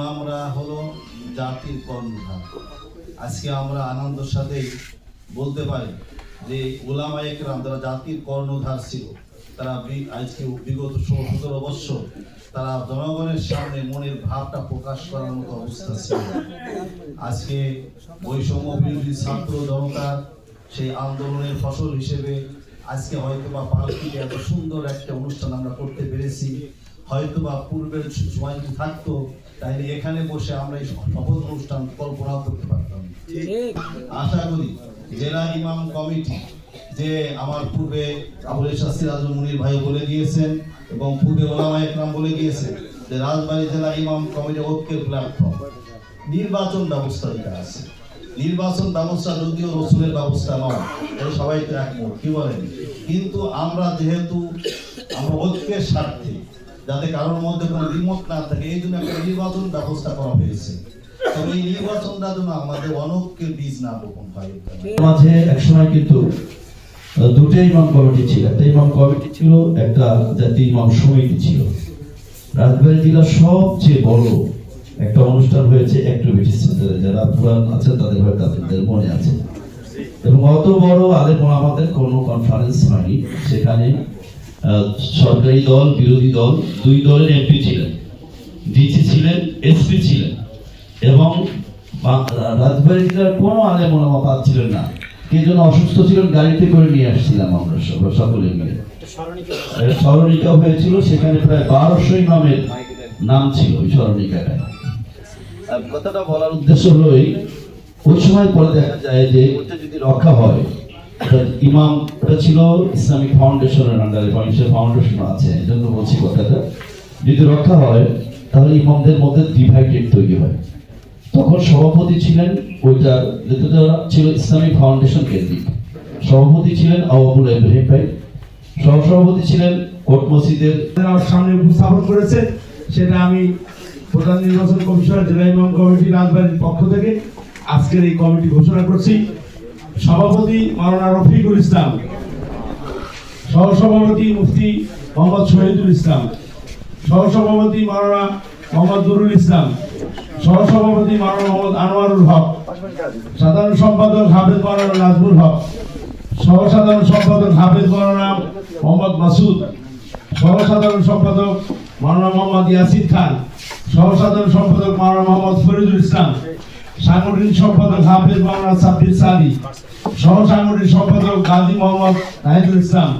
ইমামরা হলো জাতির কর্ণধার। আজকে আমরা আনন্দের সাথে বলতে পারি যে ওলামা একরাম যারা জাতির কর্ণধার ছিল, তারা আজকে বিগত সতেরো বৎসর তারা জনগণের সামনে মনের ভাবটা প্রকাশ করার মতো অবস্থা ছিল। আজকে বৈষম্য বিরোধী ছাত্র জনতার সেই আন্দোলনের ফসল হিসেবে আজকে হয়তো বা পালকিতে এত সুন্দর একটা অনুষ্ঠান আমরা করতে পেরেছি। হয়তো বা পূর্বের সময় যদি থাকতো তাহলে এখানে বসে আমরা এই শপথ অনুষ্ঠান কল্পনা করতে পারতাম। আশা করি জেলা ইমাম কমিটি যে আমার পূর্বে আবুল ইসা সিরাজ মুনির ভাই বলে গিয়েছেন এবং পূর্বে ওলামা একরাম বলে গিয়েছেন যে রাজবাড়ী জেলা ইমাম কমিটি ঐক্যের প্ল্যাটফর্ম নির্বাচন ব্যবস্থা যেটা আছে। নির্বাচন ব্যবস্থা যদিও রসুলের ব্যবস্থা নয় এটা সবাই তো একমত কি বলেন? কিন্তু আমরা যেহেতু আমরা ঐক্যের স্বার্থে যাতে কারোর মধ্যে কোনো দ্বিমত না থাকে, এই জন্য একটা নির্বাচন ব্যবস্থা করা হয়েছে। তবে এই নির্বাচনটা আমাদের বীজ না হয় মাঝে একসময় কিন্তু দুটো ইমাম কমিটি ছিল। একটা ইমাম কমিটি ছিল, একটা জাতীয় ইমাম সমিতি ছিল। জেলার সবচেয়ে বড় একটা অনুষ্ঠান হয়েছে অ্যাক্টিভিটি সেন্টারে। যারা পুরান আছে তাদের হয়তো মনে আছে। এবং অত বড় আলেম আমাদের কোনো কনফারেন্স হয়নি। সেখানে সরকারি দল, বিরোধী দল, দুই দলের এমপি ছিলেন। ডিসি ছিলেন এসপি ছিলেন। এবং রাজবাড়ি জেলার কোনো আলেম ওলামা পাচ্ছিলেন না। কে অসুস্থ ছিলেন, গাড়িতে করে নিয়ে আসছিলাম আমরা সকলে মিলে। স্মরণিকা হয়েছিল, সেখানে প্রায় বারোশো ইমামের নাম ছিল ওই স্মরণিকাটায়। আর কথাটা বলার উদ্দেশ্য হলো এই, ওই সময় পরে দেখা যায় যে যদি রক্ষা হয় ইমাম ওটা ছিল ইসলামিক ফাউন্ডেশনের আন্ডারে বাংলাদেশের ফাউন্ডেশন আছে এই জন্য বলছি কথাটা। যদি রক্ষা হয়, তাহলে ইমামদের মধ্যে ডিভাইডেড তৈরি হয়। তখন সভাপতি ছিলেন ওইটা যেটা ছিল ইসলামিক ফাউন্ডেশন কেন্দ্রিক। সভাপতি ছিলেন আবাবুল ইব্রাহিম ভাই। সহসভাপতি ছিলেন কোট মসজিদের সামনে উপস্থাপন করেছে, সেটা আমি প্রধান নির্বাচন কমিশনার, জেলা ইমাম কমিটি রাজবাড়ির পক্ষ থেকে আজকের এই কমিটি ঘোষণা করছি। সভাপতি মাওলানা রফিকুল ইসলাম, সহসভাপতি মুফতি মোহাম্মদ শহীদুল ইসলাম, সহসভাপতি মাওলানা মোহাম্মদ নুরুল ইসলাম, সহসভাপতি মাওলানা মোহাম্মদ আনোয়ারুল হক, সাধারণ সম্পাদক হাফেজ মাওলানা নাজমুল হক, সহসাধারণ সম্পাদক হাফেজ মাওলানা মোহাম্মদ মাসুদ, সহসাধারণ সম্পাদক মাওলানা মোহাম্মদ ইয়াসির খান, সহসাধারণ সম্পাদক মাওলানা মোহাম্মদ ফরিদুল ইসলাম সাংগঠনিক সম্পাদক হাফেজ মাওলানা সাব্বির সালি সহ সাংগঠনিক সম্পাদক গাজী মোহাম্মদ নাহিদুল ইসলাম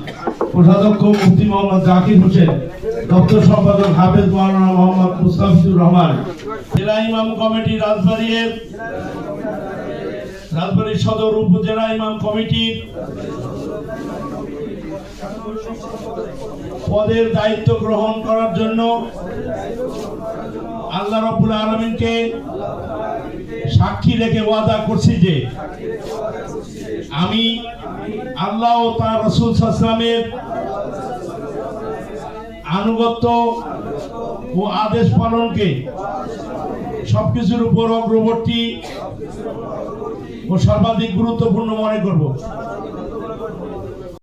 কোষাধ্যক্ষ মুফতি মোহাম্মদ জাকির হোসেন, দপ্তর সম্পাদক হাফেজ মাওলানা মোহাম্মদ মুস্তাফিজুর রহমান, জেলা ইমাম কমিটি রাজবাড়ির রাজবাড়ী সদর উপজেলা ইমাম কমিটির পদের দায়িত্ব গ্রহণ করার জন্য আল্লাহ রব্বুল আলমিনকে সাক্ষী রেখে ওয়াদা করছি যে আমি আল্লাহ ও তার রসুল সাসলামের আনুগত্য ও আদেশ পালনকে সবকিছুর উপর অগ্রবর্তী ও সর্বাধিক গুরুত্বপূর্ণ মনে করব।